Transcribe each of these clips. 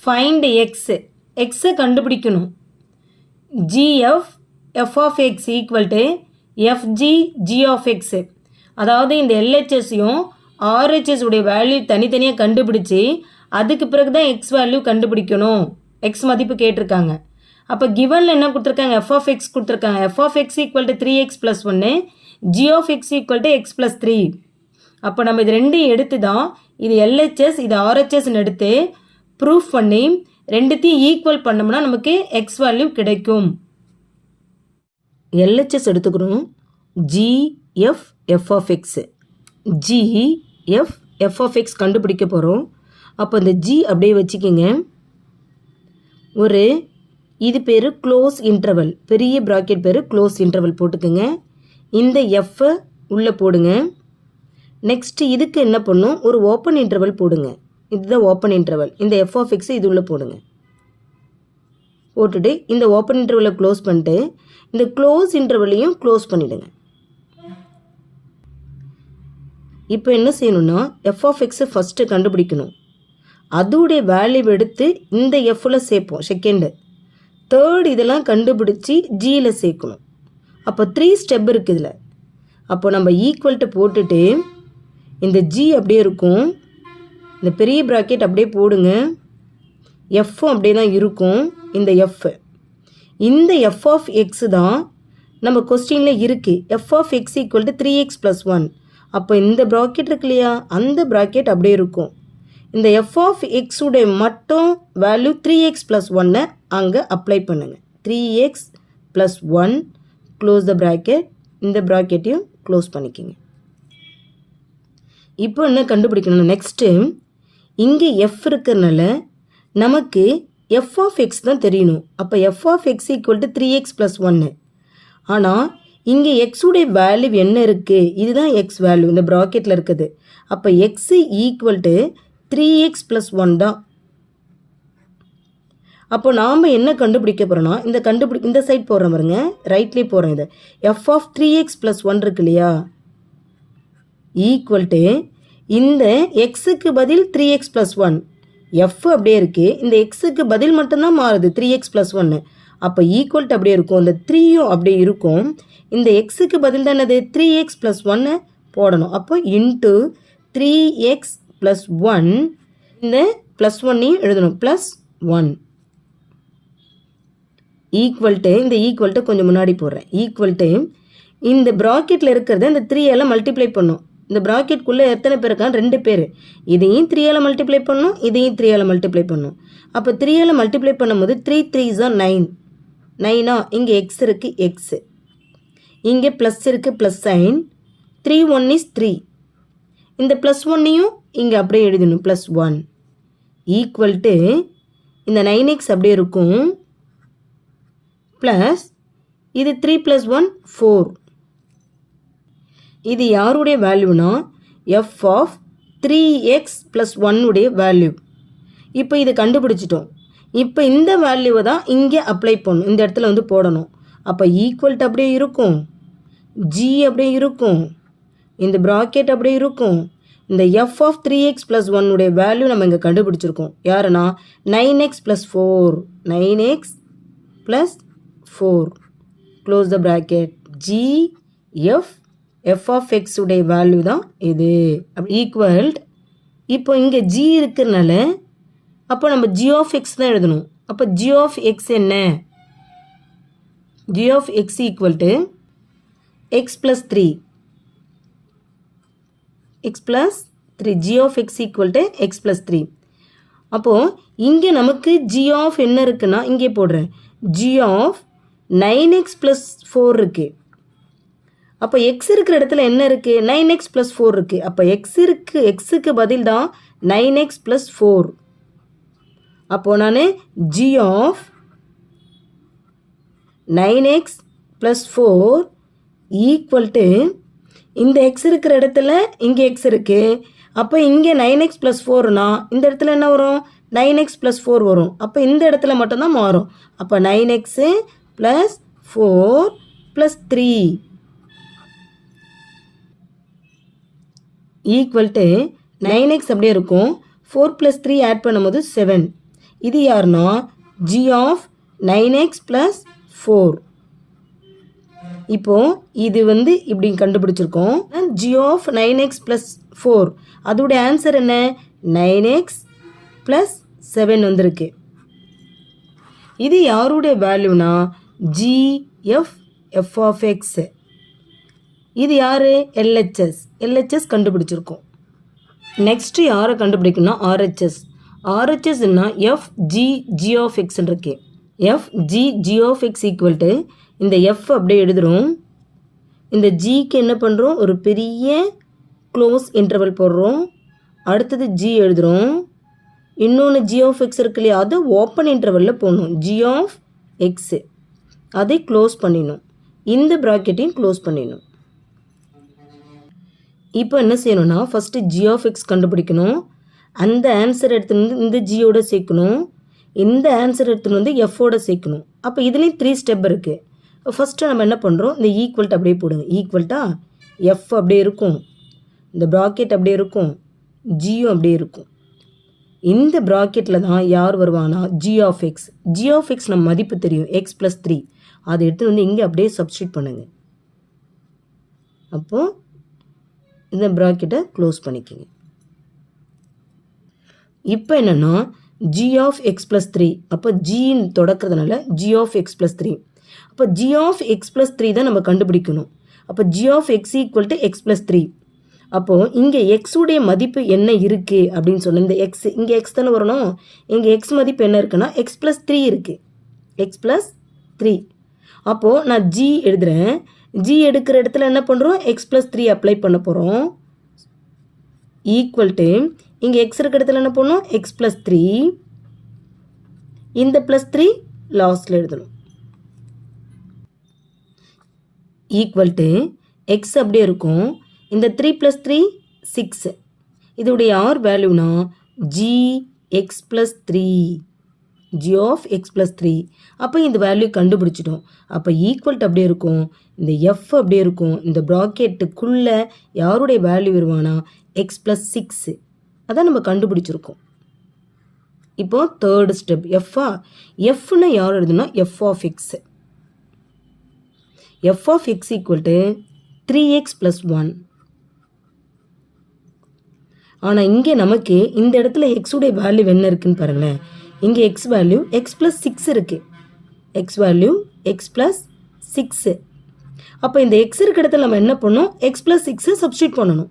Find x எக்ஸை கண்டுபிடிக்கணும். G F F of X equal to F G G of X அதாவது இந்த எல்ஹெச்எஸ்ஸையும் RHS உடைய வேல்யூ தனித்தனியாக கண்டுபிடிச்சி அதுக்கு பிறகு தான் எக்ஸ் வேல்யூ கண்டுபிடிக்கணும். எக்ஸ் மதிப்பு கேட்டிருக்காங்க. அப்போ கிவனில் என்ன கொடுத்துருக்காங்க? எஃப் ஆஃப் எக்ஸ் கொடுத்துருக்காங்க. F of X equal to three X plus ஒன்று G of X equal to X plus three அப்போ நம்ம இது ரெண்டையும் எடுத்து தான் இது எல்ஹெச்எஸ் இது ஆர்ஹெச்எஸ்ன்னு எடுத்து ப்ரூஃப் பண்ணி ரெண்டுத்தையும் ஈக்குவல் பண்ணோம்னா நமக்கு எக்ஸ் வேல்யூ கிடைக்கும். எல்ஹெச்எஸ் எடுத்துக்கணும் G F F of X G F F of X கண்டுபிடிக்க போகிறோம் அப்போ இந்த ஜி அப்படியே வச்சுக்கோங்க. ஒரு இது பேர் க்ளோஸ் இன்டர்வல் பெரிய ப்ராக்கெட் பேர் க்ளோஸ் இன்டர்வல் போட்டுக்கோங்க. இந்த எஃப்பை உள்ளே போடுங்க. நெக்ஸ்ட்டு இதுக்கு என்ன பண்ணும்? ஒரு ஓப்பன் இன்டர்வல் போடுங்க. இதுதான் ஓப்பன் இன்டர்வல் இந்த எஃப் ஆஃப் எக்ஸு இது உள்ளே போடுங்க. போட்டுட்டு இந்த ஓப்பன் இன்டர்வலை க்ளோஸ் பண்ணிட்டு இந்த க்ளோஸ் இன்டர்வலையும் க்ளோஸ் பண்ணிவிடுங்க இப்போ என்ன செய்யணும்னா எஃப் ஆஃப் எக்ஸை ஃபஸ்ட்டு கண்டுபிடிக்கணும். அதோடைய வேல்யூ எடுத்து இந்த எஃப்பில் சேர்ப்போம் செகண்டு தேர்ட் இதெல்லாம் கண்டுபிடிச்சி ஜியில் சேர்க்கணும். அப்போ த்ரீ ஸ்டெப் இருக்குது இதில். அப்போ நம்ம ஈக்குவல்ட்டு போட்டுட்டு இந்த ஜி அப்படியே இருக்கும். இந்த பெரிய ப்ராக்கெட் அப்படியே போடுங்க. எஃப்பும் அப்படியே தான் இருக்கும். இந்த எஃப் இந்த எஃப் ஆஃப் எக்ஸ் தான் நம்ம கொஸ்டினில் இருக்குது F of X equal to three X plus one அப்போ இந்த ப்ராக்கெட் இருக்கு இல்லையா? அந்த ப்ராக்கெட் அப்படியே இருக்கும். இந்த எஃப் ஆஃப் எக்ஸுடைய மட்டும் வேல்யூ த்ரீ எக்ஸ் ப்ளஸ் ஒன்னை அங்கே அப்ளை பண்ணுங்கள் three X plus one close the bracket இந்த ப்ராக்கெட்டையும் க்ளோஸ் பண்ணிக்கிங்க. இப்போ என்ன கண்டுபிடிக்கணும் நெக்ஸ்ட்டு இங்கே எஃப் இருக்கிறனால நமக்கு எஃப் ஆஃப் எக்ஸ் தான் தெரியணும். அப்போ F of X equal to three X plus ஒன்று ஆனால் இங்கே எக்ஸுடைய வேல்யூ என்ன இருக்குது இதுதான் எக்ஸ் வேல்யூ இந்த ப்ராக்கெட்டில் இருக்குது. அப்போ X equal to three X plus one தான். அப்போ நாம் என்ன கண்டுபிடிக்க போகிறோன்னா இந்த கண்டுபிடி இந்த சைட் போடுறோம் பாருங்க. ரைட்லேயே போகிறோம் இது. F of three X plus one இருக்கு இல்லையா? ஈக்குவல் டு இந்த எக்ஸுக்கு பதில் three X plus one F அப்படியே இருக்குது இந்த எக்ஸுக்கு பதில் மட்டும்தான் மாறுது த்ரீ எக்ஸ் ப்ளஸ் ஒன்று அப்போ ஈக்குவல்ட்டு அப்படியே இருக்கும். இந்த த்ரீயும் அப்படியே இருக்கும். இந்த எக்ஸுக்கு பதில் தான் என்னது? த்ரீ எக்ஸ் ப்ளஸ் ஒன்று போடணும். அப்போ into three X plus one இந்த ப்ளஸ் ஒன்னையும் எழுதணும். ப்ளஸ் ஒன் ஈக்குவல்ட்டு இந்த ஈக்குவல்ட்டு கொஞ்சம் முன்னாடி போடுறேன். ஈக்குவல்ட்டு இந்த ப்ராக்கெட்டில் இருக்கிறத இந்த த்ரீயால் மல்டிப்ளை பண்ணும் இந்த ப்ராக்கெட்குள்ளே எத்தனை பேர் இருக்காங்க? ரெண்டு பேர். இதையும் த்ரீயால் மல்டிப்ளை பண்ணும் இதையும் த்ரீயால் மல்டிப்ளை பண்ணும். அப்போ த்ரீயால் மல்டிப்ளை பண்ணும்போது த்ரீ த்ரீ ஜா நைன் நைனா இங்கே எக்ஸ் இருக்குது எக்ஸு இங்கே ப்ளஸ் இருக்குது plus sign three one is three இந்த ப்ளஸ் ஒன்னையும் இங்கே அப்படியே எழுதணும் ப்ளஸ் ஒன் ஈக்குவல் டு இந்த நைன் எக்ஸ் அப்படியே இருக்கும். ப்ளஸ் இது த்ரீ ப்ளஸ் ஒன் ஃபோர் இது யாருடைய வேல்யூனா F of three X plus ஒன்னுடைய value இப்போ இது கண்டுபிடிச்சிட்டோம். இப்போ இந்த வேல்யூவை தான் இங்கே அப்ளை பண்ணணும். இந்த இடத்துல வந்து போடணும். அப்போ ஈக்குவல்ட் அப்படியே இருக்கும். ஜி அப்படியே இருக்கும். இந்த ப்ராக்கெட் அப்படியே இருக்கும். இந்த F of three X plus ஒன்னுடைய value நம்ம இங்கே கண்டுபிடிச்சிருக்கோம். யாருன்னா? Nine X plus four nine X plus four close the bracket G F F of X உடைய வேல்யூ தான் இது. ஈக்குவல்ட் இப்போ இங்கே ஜி இருக்கிறனால அப்போ நம்ம ஜி ஆஃப் எக்ஸ் தான் எழுதணும். அப்போ ஜி ஆஃப் எக்ஸ் என்ன? G of x equal to x plus three x plus three g of x equal to x plus three அப்போது இங்கே நமக்கு ஜி ஆஃப் என்ன இருக்குன்னா இங்கே போடுறேன். G of nine x plus four இருக்குது அப்போ எக்ஸ் இருக்கிற இடத்துல என்ன இருக்குது நைன் எக்ஸ் ப்ளஸ் ஃபோர் இருக்குது அப்போ எக்ஸ் இருக்கு எக்ஸுக்கு பதில் தான் நைன் எக்ஸ் ப்ளஸ் ஃபோர் அப்போது நான் G of nine X plus four equal to இந்த எக்ஸ் இருக்கிற இடத்துல இங்கே எக்ஸ் இருக்குது அப்போ இங்கே நைன் எக்ஸ் ப்ளஸ் ஃபோர்னா இந்த இடத்துல என்ன வரும்? நைன் எக்ஸ் ப்ளஸ் ஃபோர் வரும். அப்போ இந்த இடத்துல மட்டும்தான் மாறும். அப்போ nine x plus four plus three equal to nine x அப்படியே இருக்கும். ஃபோர் ப்ளஸ் த்ரீ ஆட் பண்ணும்போது செவன் இது யாருன்னா? G of nine x plus four இப்போது இது வந்து இப்படி கண்டுபிடிச்சிருக்கோம். G of nine x plus four அதோடைய ஆன்சர் என்ன? நைன் எக்ஸ் ப்ளஸ் செவன் வந்திருக்கு. இது யாருடைய வேல்யூனா g f f of x இது யார்? எல்ஹெச்எஸ் எல்ஹெச்எஸ் கண்டுபிடிச்சிருக்கோம். நெக்ஸ்ட்டு யாரை கண்டுபிடிக்கணும்னா ஆர்ஹெச்எஸ் ஆர்ஹெச்எஸ்னா எஃப் ஜி ஜி எக்ஸ்ன்னு இருக்கு. F g x equal to இந்த எஃப் அப்படியே எழுதுகிறோம் இந்த ஜிக்கு என்ன பண்ணுறோம் ஒரு பெரிய க்ளோஸ் இன்டர்வல் போடுறோம். அடுத்தது ஜி எழுதுகிறோம் இன்னொன்று ஜி ஆஃப் எக்ஸ் இருக்கு இல்லையா? அது ஓப்பன் இன்டர்வலில் போடணும். ஜி ஆஃப் எக்ஸு அதை க்ளோஸ் பண்ணிடணும். இந்த ப்ராக்கெட்டையும் க்ளோஸ் பண்ணிடணும். இப்போ என்ன செய்யணும்னா ஃபஸ்ட்டு ஜி ஆஃப் எக்ஸ் கண்டுபிடிக்கணும். அந்த ஆன்சர் எடுத்துன்னு வந்து இந்த ஜியோட சேர்க்கணும். இந்த ஆன்சர் எடுத்துன்னு வந்து எஃபோட சேர்க்கணும். அப்போ இதுலேயும் த்ரீ ஸ்டெப் இருக்குது ஃபஸ்ட்டு நம்ம என்ன பண்ணுறோம் இந்த ஈக்குவல்ட்டு அப்படியே போடுங்க. ஈக்குவல்ட்டா எஃப் அப்படியே இருக்கும். இந்த ப்ராக்கெட் அப்படியே இருக்கும். ஜியோ அப்படியே இருக்கும். இந்த ப்ராக்கெட்டில் தான் யார் வருவாங்கன்னா G of X G of X நம்ம மதிப்பு தெரியும். எக்ஸ் ப்ளஸ் த்ரீ அதை எடுத்து வந்து இங்கே அப்படியே சப்ஸ்டியூட் பண்ணுங்க. அப்போது இந்த ப்ராக்கெட்டை க்ளோஸ் பண்ணிக்கோங்க. இப்போ என்னென்னா G of X plus three அப்போ ஜின்னு தொடக்கிறதுனால G of X plus three அப்போ G of X plus three தான் நம்ம கண்டுபிடிக்கணும். அப்போ G of X equal to X plus three அப்போது இங்கே எக்ஸுடைய மதிப்பு என்ன இருக்குது அப்படின்னு சொன்ன இந்த எக்ஸ் இங்கே எக்ஸ் தானே வரணும்? இங்கே எக்ஸ் மதிப்பு என்ன இருக்குன்னா எக்ஸ் ப்ளஸ் த்ரீ இருக்குது எக்ஸ் ப்ளஸ் த்ரீ அப்போது நான் ஜி எழுதுகிறேன் ஜி எடுக்கிற இடத்துல என்ன பண்ணுறோம் எக்ஸ் ப்ளஸ் த்ரீ அப்ளை பண்ண போகிறோம் ஈக்குவல் டு இங்கே எக்ஸ் இருக்கிற இடத்துல என்ன பண்ணணும் எக்ஸ் ப்ளஸ் த்ரீ இந்த ப்ளஸ் த்ரீ லாஸ்ட்டில் எழுதணும். ஈக்குவல் டு எக்ஸ் அப்படியே இருக்கும். இந்த த்ரீ ப்ளஸ் த்ரீ சிக்ஸ் இதோடைய R வேல்யூனா G X plus three G of X plus three அப்போ இந்த வேல்யூ கண்டுபிடிச்சிட்டோம். அப்போ ஈக்குவல்ட் அப்படியே இருக்கும். இந்த எஃப் அப்படியே இருக்கும். இந்த ப்ராக்கெட்டுக்குள்ளே யாருடைய வேல்யூ வருவானா? எக்ஸ் ப்ளஸ் சிக்ஸு அதான் நம்ம கண்டுபிடிச்சிருக்கோம். இப்போ தேர்டு ஸ்டெப் எஃப்ஆ எஃப்னா யார் எழுதுனா? F of X F of X equal to three X plus one ஆனால் இங்கே நமக்கு இந்த இடத்துல எக்ஸுடைய வேல்யூ என்ன இருக்குன்னு பாருங்களேன். இங்கே X value X plus six இருக்குது X value X plus six அப்போ இந்த எக்ஸ் இருக்க இடத்துல நம்ம என்ன பண்ணணும்? எக்ஸ் ப்ளஸ் சிக்ஸு சப்ஸ்டியூட் பண்ணணும்.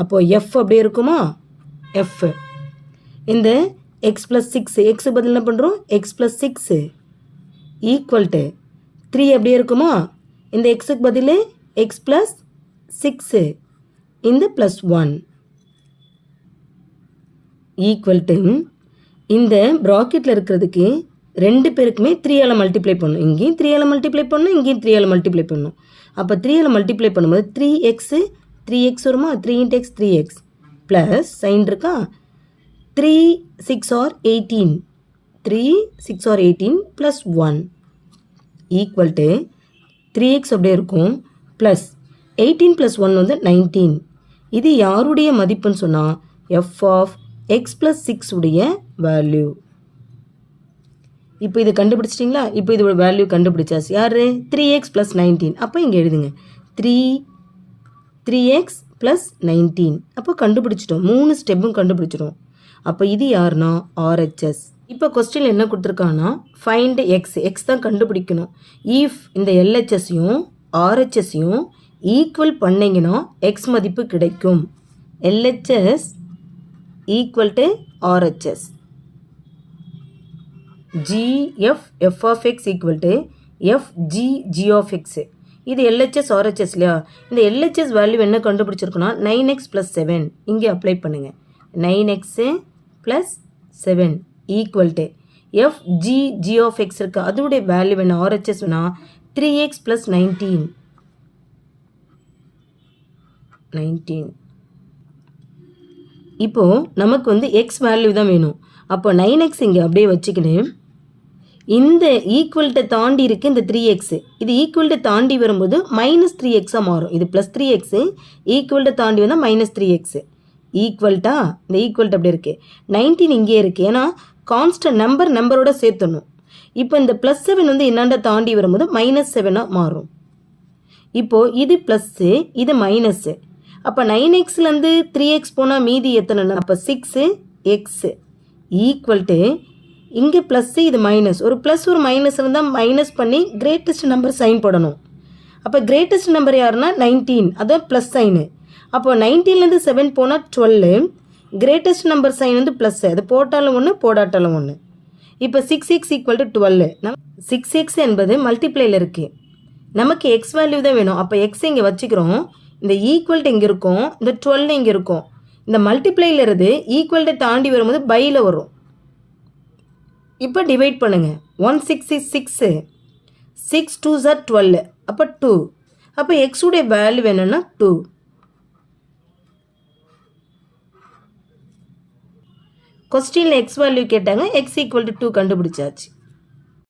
அப்போது எஃப் அப்படியே இருக்குமா? எஃப் இந்த எக்ஸ் ப்ளஸ் சிக்ஸு எக்ஸு பதில் என்ன பண்ணுறோம் X plus six equal to three அப்படியே இருக்குமா? இந்த எக்ஸுக்கு பதில் எக்ஸ் ப்ளஸ் சிக்ஸு இந்த ப்ளஸ் ஒன் ஈக்குவல் டு இந்த ப்ராக்கெட்டில் இருக்கிறதுக்கு ரெண்டு பேருக்குமே த்ரீயால் மல்டிப்ளை பண்ணும். இங்கேயும் த்ரீயால் மல்டிப்ளை பண்ணும் இங்கேயும் த்ரீயால் மல்டிப்ளை பண்ணணும் அப்போ த்ரீயால் மல்டிப்ளை பண்ணும்போது த்ரீ எக்ஸு த்ரீ எக்ஸ் வருமா? Three into X three X plus sign இருக்கா? Three six or eighteen three six or eighteen plus one equal to three X அப்படியே இருக்கும். ப்ளஸ் எயிட்டீன் ப்ளஸ் ஒன் வந்து nineteen இது யாருடைய மதிப்புன்னு சொன்னால் F of X plus six உடைய value இப்போ இது கண்டுபிடிச்சிட்டிங்களா? இப்போ இதோட வேல்யூ கண்டுபிடிச்சாச்சு. யார்? த்ரீ எக்ஸ் ப்ளஸ் நைன்டீன் அப்போ இங்கே எழுதுங்க. Three three X plus nineteen அப்போ கண்டுபிடிச்சிட்டோம். மூணு ஸ்டெப்பும் கண்டுபிடிச்சிட்டோம். அப்போ இது யாருன்னா? ஆர்ஹெச்எஸ் இப்போ கொஸ்டின் என்ன கொடுத்துருக்காங்கன்னா ஃபைண்ட் எக்ஸ் எக்ஸ் தான் கண்டுபிடிக்கணும். ஈஃப் இந்த எல்ஹெச்எஸ்ஸையும் ஆர்ஹெச்எஸையும் ஈக்குவல் பண்ணிங்கன்னா எக்ஸ் மதிப்பு கிடைக்கும். LHS equal to RHS G F F of X equal to F G G of X இது எல்ஹெச்எஸ் ஆர்ஹெச்எஸ் இல்லையா? இந்த எல்ஹெச்எஸ் வேல்யூ என்ன கண்டுபிடிச்சிருக்குன்னா நைன் எக்ஸ் ப்ளஸ் செவன் இங்கே அப்ளை பண்ணுங்கள் nine X plus seven equal to F G G of X இருக்குது அதோடைய value என்ன? ஆர்ஹெச்எஸ் வேணா three X plus nineteen nineteen இப்போது நமக்கு வந்து எக்ஸ் வேல்யூ தான் வேணும். அப்போ நைன் எக்ஸ் இங்கே அப்படியே வச்சுக்கின்னு இந்த ஈக்குவல்ட்டை தாண்டி இருக்குது இந்த த்ரீ எக்ஸு இது ஈக்குவல்ட்டை தாண்டி வரும்போது மைனஸ் த்ரீ எக்ஸாக மாறும். இது ப்ளஸ் த்ரீ எக்ஸு ஈக்குவல்ட்டை தாண்டி வந்தால் மைனஸ் த்ரீ எக்ஸு ஈக்குவல்ட்டா இந்த ஈக்குவல்ட்டு அப்படி இருக்குது நைன்டீன் இங்கே இருக்குது ஏன்னா கான்ஸ்டன்ட் நம்பர் நம்பரோட சேர்த்தணும் இப்போ இந்த ப்ளஸ் செவன் வந்து என்னாண்ட தாண்டி வரும்போது மைனஸ் செவனாக மாறும். இப்போது இது ப்ளஸ்ஸு இது மைனஸ்ஸு அப்போ நைன் எக்ஸ்லேருந்து த்ரீ எக்ஸ் போனால் மீதி எத்தனைன்னா அப்போ சிக்ஸு எக்ஸு ஈக்குவல் டு இங்கே ப்ளஸ்ஸு இது மைனஸ் ஒரு ப்ளஸ் ஒரு மைனஸ் இருந்தால் மைனஸ் பண்ணி கிரேட்டஸ்ட் நம்பர் சைன் போடணும். அப்போ கிரேட்டஸ்ட் நம்பர் யாருன்னா நைன்டீன் அதான் ப்ளஸ் சைனு அப்போ நைன்டீன்லேருந்து செவன் போனால் டுவெல்லு கிரேட்டஸ்ட் நம்பர் சைன் வந்து ப்ளஸ் அது போட்டாலும் ஒன்று போடாட்டாலும் ஒன்று இப்போ six x equal to twelve நம் சிக்ஸ் எக்ஸ் என்பது மல்டிப்ளையில் இருக்குது நமக்கு எக்ஸ் வேல்யூ தான் வேணும். அப்போ எக்ஸ் இங்கே வச்சுக்கிறோம். இந்த ஈக்குவல்ட்டு இங்கே இருக்கும். இந்த டுவெல் இங்கே இருக்கும். இந்த மல்டிப்ளைல இருந்து ஈக்குவல்ட்டை தாண்டி வரும்போது பையில் வரும். இப்போ டிவைட் பண்ணுங்கள் one six is six six two sir twelve அப்போ டூ அப்போ எக்ஸுடைய வேல்யூ வேணும்னா டூ கொஸ்டினில் எக்ஸ் வேல்யூ கேட்டாங்க. எக்ஸ் ஈக்குவல் டு டூ கண்டுபிடிச்சாச்சு.